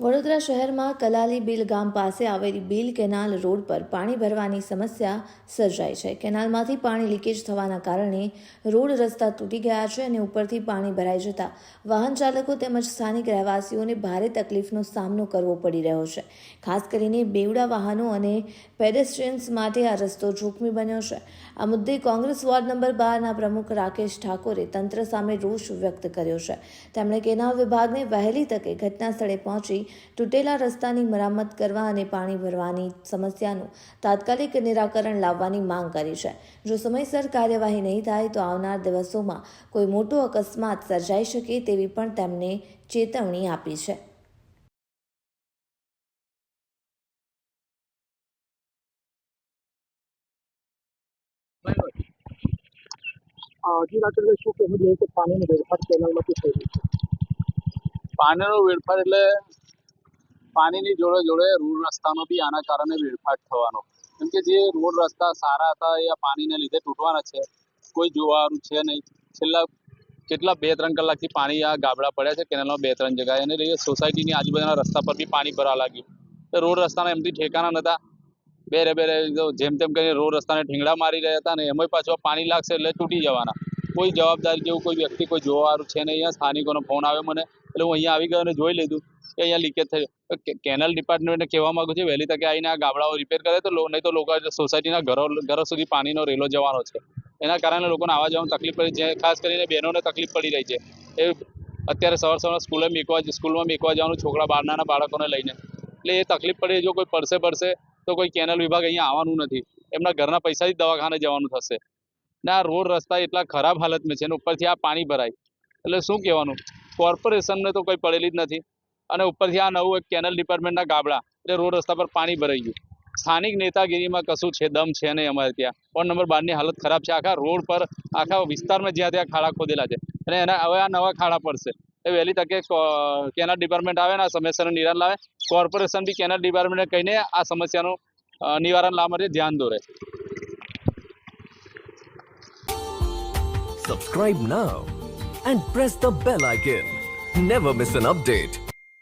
વડોદરા શહેરમાં કલાલી બીલ ગામ પાસે આવેલી બીલ કેનાલ રોડ પર પાણી ભરવાની સમસ્યા સર્જાઈ છે. કેનાલમાંથી પાણી લીકેજ થવાના કારણે રોડ રસ્તા તૂટી ગયા છે અને ઉપરથી પાણી ભરાઈ જતા વાહન ચાલકો તેમજ સ્થાનિક રહેવાસીઓને ભારે તકલીફનો સામનો કરવો પડી રહ્યો છે. ખાસ કરીને બેવડા વાહનો અને પેડેસ્ટ્રિયન્સ માટે આ રસ્તો જોખમી બન્યો છે. આ મુદ્દે કોંગ્રેસ વોર્ડ નંબર બારના પ્રમુખ રાકેશ ઠાકોરે તંત્ર સામે રોષ વ્યક્ત કર્યો છે. તેમણે કેનાલ વિભાગને વહેલી તકે ઘટના સ્થળે પહોંચી તૂટેલા રસ્તાની મરામત કરવા અને પાણી ભરવાની સમસ્યાનું તાત્કાલિક નિરાકરણ લાવવાની માંગ કરી છે. જો સમયસર કાર્યવાહી નહીં થાય તો આવનાર દિવસોમાં કોઈ મોટો અકસ્માત સર્જાઈ શકે તેવી પણ તેમને ચેતવણી આપી છે? પાણીનો વેડફાર એટલે પાણીની જોડે જોડે રોડ રસ્તાનો બી આના કારણે વેડફાટ થવાનો. કેમ કે જે રોડ રસ્તા સારા હતા એ આ પાણીને લીધે તૂટવાના છે. કોઈ જોવાનું છે નહીં. છેલ્લા કેટલા બે ત્રણ કલાકથી પાણી આ ગાબડા પડ્યા છે, કેનાલમાં બે ત્રણ જગ્યાએ. એને લઈએ સોસાયટીની આજુબાજુના રસ્તા પર બી પાણી ભરવા લાગ્યું. તો રોડ રસ્તાના એમથી ઠેકાણા નહોતા. બેરે બેરે જેમ તેમ કરીને રોડ રસ્તાને ઠીંગડા મારી રહ્યા હતા ને એમાંય પાછું પાણી લાગશે એટલે તૂટી જવાના. કોઈ જવાબદારી જેવું કોઈ વ્યક્તિ કોઈ જોવાવાળું છે નહીં. અહીંયા સ્થાનિકોનો ફોન આવ્યો મને. એટલે હું અહીંયા આવી ગયો અને જોઈ લીધું. કે અહીંયા લીકેજ કે- કેનલ ડિપાર્ટમેન્ટને કહેવા માંગુ છું, વહેલી તકે આવીને આ ગામડાઓ રિપેર કરે તો નહીં તો લોકો સોસાયટીના ઘરો ઘરો સુધી પાણીનો રેલો જવાનો છે. એના કારણે લોકોને આવવા જવામાં તકલીફ પડી છે ખાસ કરીને બહેનોને તકલીફ પડી રહી છે. એ અત્યારે સવાર સવાર સ્કૂલે મેકવા, સ્કૂલમાં મેકવા જવાનું છોકરા બાર નાના બાળકોને લઈને. એટલે એ તકલીફ પડી, જો કોઈ પડશે પડશે, તો કોઈ કેનલ વિભાગ અહીંયા આવવાનું નથી. એમના ઘરના પૈસાથી દવાખાને જવાનું થશે. ને આ રોડ રસ્તા એટલા ખરાબ હાલતમાં છે ને ઉપરથી આ પાણી ભરાય. એટલે શું કહેવાનું? કોર્પોરેશનને તો કોઈ પડેલી જ નથી. અને ઉપરથી આ નવું એક કેનલ ડિપાર્ટમેન્ટના ગાબડા, એટલે રોડ રસ્તા પર પાણી ભરાઈ ગયું. સ્થાનિક નેતાગીરીમાં કશું છે દમ છે નહીં અમારે ત્યાં. વોર્ડ નંબર બારની હાલત ખરાબ છે. આખા રોડ પર, આખા વિસ્તારમાં જ્યાં ત્યાં ખાડા ખોદેલા છે. અને એના, હવે આ નવા ખાડા પડશે. એ વહેલી તકે કેનલ ડિપાર્ટમેન્ટ આવે ને આ સમસ્યાનું નિવારણ લાવે. કોર્પોરેશન બી કેનલ ડિપાર્ટમેન્ટને કહીને આ સમસ્યાનું નિવારણ લાવવા માટે ધ્યાન દોરે. Subscribe now and press the bell icon. Never miss an update.